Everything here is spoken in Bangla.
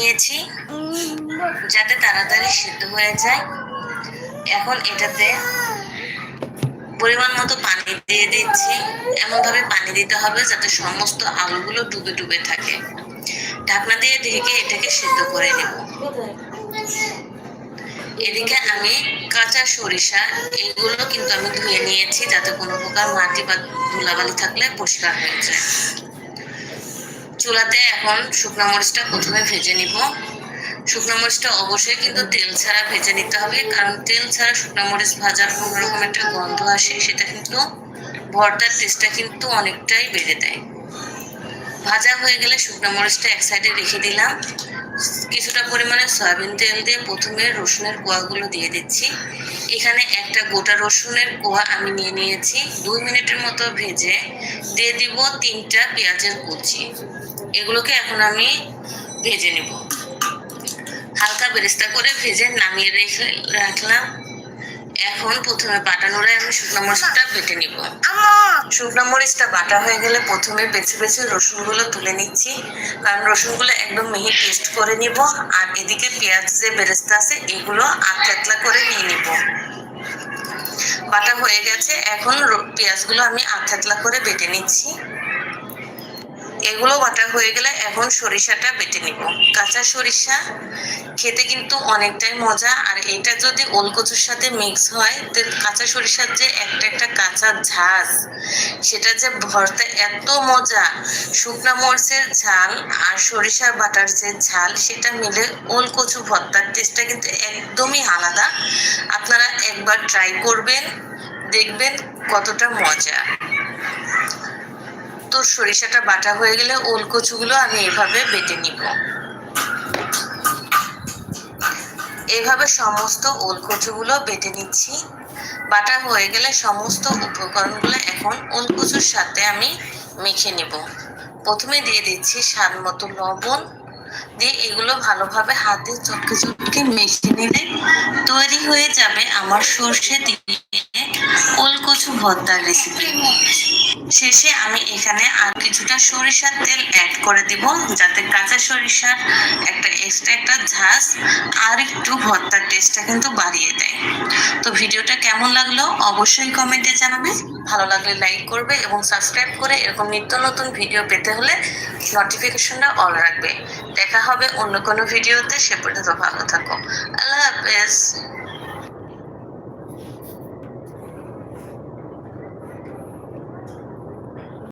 নিয়েছি, যাতে তাড়াতাড়ি সিদ্ধ হয়ে যায়। এখন এটাতে পরিমাণ মতো পানি দিয়ে দিচ্ছি। এমনভাবে পানি দিতে হবে যাতে সমস্ত আলুগুলো ডুবে ডুবে থাকে। ঢাকনা দিয়ে ঢেকে এটাকে সিদ্ধ করে নেব। এদিকে আমি কাঁচা সরিষা, এগুলো কিন্তু আমি ধুয়ে নিয়েছি যাতে কোনো প্রকার মাটি বা ধুলাবালি থাকলে পরিষ্কার হয়ে যায়। চুলাতে এখন শুকনো মরিচটা প্রথমে ভেজে নিব। শুকনো মরিচটা অবশ্যই কিন্তু তেল ছাড়া ভেজে নিতে হবে, কারণ তেল ছাড়া শুকনো মরিচ ভাজার অন্যরকম একটা গন্ধ আসে, সেটা কিন্তু ভর্তার টেস্টটা কিন্তু অনেকটাই বেড়ে দেয়। ভাজা হয়ে গেলে শুকনো মরিচটা এক সাইডে রেখে দিলাম। কিছুটা পরিমাণে সয়াবিন তেল দিয়ে প্রথমে রসুনের কোয়াগুলো দিয়ে দিচ্ছি। এখানে একটা গোটা রসুনের কোয়া আমি নিয়ে নিয়েছি। দুই মিনিটের মতো ভেজে দিয়ে দিব তিনটা পেঁয়াজের কুচি। এগুলোকে এখন আমি ভেজে নিব। হালকা বেরেস্তা করে ভেজে নামিয়ে রেখে রাখলাম। এখন প্রথমে বাটা নোড়ায় আমি শুকনো মরিচটা বেটে নিব। শুকনো মরিচটা বাটা হয়ে গেলে প্রথমে বেছে বেছে রসুনগুলো তুলে নিচ্ছি। কারণ রসুনগুলো একদম মিহি পেস্ট করে নিব। আর এদিকে পেঁয়াজ যে বেরেস্তা আছে এগুলো আতলা করে নিয়ে নিব। বাটা হয়ে গেছে। এখন পেঁয়াজগুলো আমি আতলা করে বেটে নিচ্ছি। এগুলো বাটা হয়ে গেলে এখন সরিষাটা বেটে নিব। কাঁচা সরিষা খেতে কিন্তু অনেকটাই মজা, আর এটা যদি ওলকচুর সাথে মিক্স হয়, তো কাঁচা সরিষার যে একটা একটা কাঁচা ঝাঁজ, সেটা যে ভরতে এত মজা, শুকনা মরিচের ঝাল আর সরিষা বাটার যে ঝাল, সেটা মিলে ওলকচু ভর্তার টেস্টটা কিন্তু একদমই আলাদা। আপনারা একবার ট্রাই করবেন, দেখবেন কতটা মজা। তো সরিষাটা বাটা হয়ে গেলে ওল কচুগুলো আমি এভাবে বেটে নিব। এভাবে সমস্ত ওল কচুগুলো বেটে নিচ্ছি। বাটা হয়ে গেলে সমস্ত উপকরণগুলো এখন ওল কচুর সাথে আমি মেখে নেব। প্রথমে দিয়ে দিচ্ছি স্বাদ মতো লবণ। দিয়ে এগুলো ভালোভাবে হাতে চটকে চটকে মেখে নিলে তৈরি হয়ে যাবে আমার সর্ষে দিয়ে। ওল কচু ভর্তার রেসিপি শেষে আমি এখানে আর কিছুটা সরিষার তেল অ্যাড করে দিব, যাতে কাঁচা সরিষার একটা এক্সট্রা একটা ঝাঁজ আর একটু ভর্তার টেস্টটা কিন্তু বাড়িয়ে দেয়। তো ভিডিওটা কেমন লাগল অবশ্যই কমেন্টে জানাবে ভালো লাগলে লাইক করবে এবং সাবস্ক্রাইব করে এরকম নিত্য নতুন ভিডিও পেতে হলে নোটিফিকেশনটা অল রাখবে। দেখা হবে অন্য কোনো ভিডিওতে সে পর্যন্ত ভালো থাকো। আল্লাহ হাফেজ।